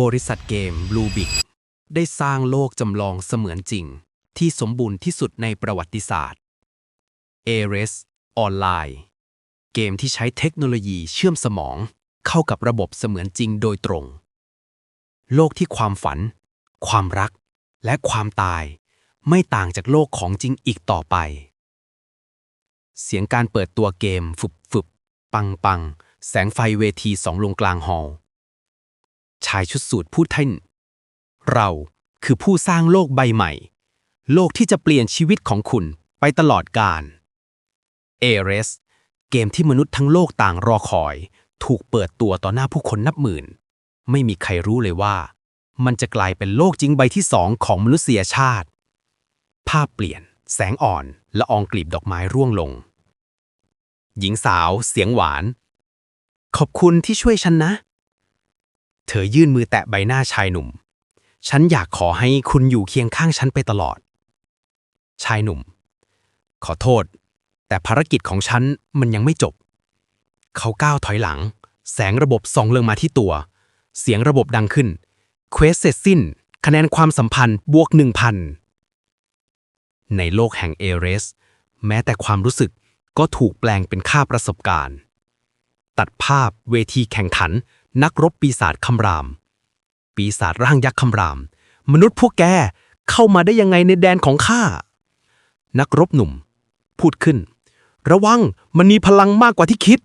บริษัทเกม Blue b i g ได้สร้างโลกจำลองเสมือนจริง ที่สมบูรณ์ที่สุดในประวัติศาสตร์ a r e s ออนไลน์ เกมที่ใช้เทคโนโลยีเชื่อมสมองเข้ากับระบบเสมือนจริงโดยตรง โลกที่ความฝัน ความรัก และความตาย ไม่ต่างจากโลกของจริงอีกต่อไป เสียงการเปิดตัวเกมฝุบฝุบปังปัง แสงไฟเวทีสองลงกลางฮอลล์ ชายชุดสูทพูดท่านเราคือผู้สร้างโลกใบใหม่ โลกที่จะเปลี่ยนชีวิตของคุณไปตลอดกาลเอเรส เกมที่มนุษย์ทั้งโลกต่างรอคอย ถูกเปิดตัวต่อหน้าผู้คนนับหมื่น ไม่มีใครรู้เลยว่า มันจะกลายเป็นโลกจริงใบที่สองของมนุษยชาติ ภาพเปลี่ยน แสงอ่อนละอองกลีบดอกไม้ร่วงลง หญิงสาว เสียงหวาน ขอบคุณที่ช่วยฉันนะ เธอยื่นมือแตะใบหน้าชายหนุ่ม ฉันอยากขอให้คุณอยู่เคียงข้างฉันไปตลอด ชายหนุ่ม ขอโทษ แต่ภารกิจของฉันมันยังไม่จบ เขาก้าวถอยหลัง แสงระบบส่องเลิงมาที่ตัว เสียงระบบดังขึ้น เควสเสร็จสิ้น คะแนนความสัมพันธ์บวก1,000ในโลกแห่งเอเรส แม้แต่ความรู้สึกก็ถูกแปลงเป็นค่าประสบการณ์ ตัดภาพเวทีแข่งขัน นักรบปีศาจคำราม ปีศาจร่างยักษ์คำราม มนุษย์พวกแกเข้ามาได้ยังไงในแดนของข้า นักรบหนุ่ม พูดขึ้น ระวังมันมีพลังมากกว่าที่คิด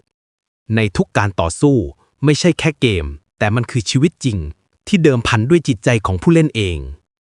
ในทุกการต่อสู้ไม่ใช่แค่เกม แต่มันคือชีวิตจริง ที่เดิมพันด้วยจิตใจของผู้เล่นเอง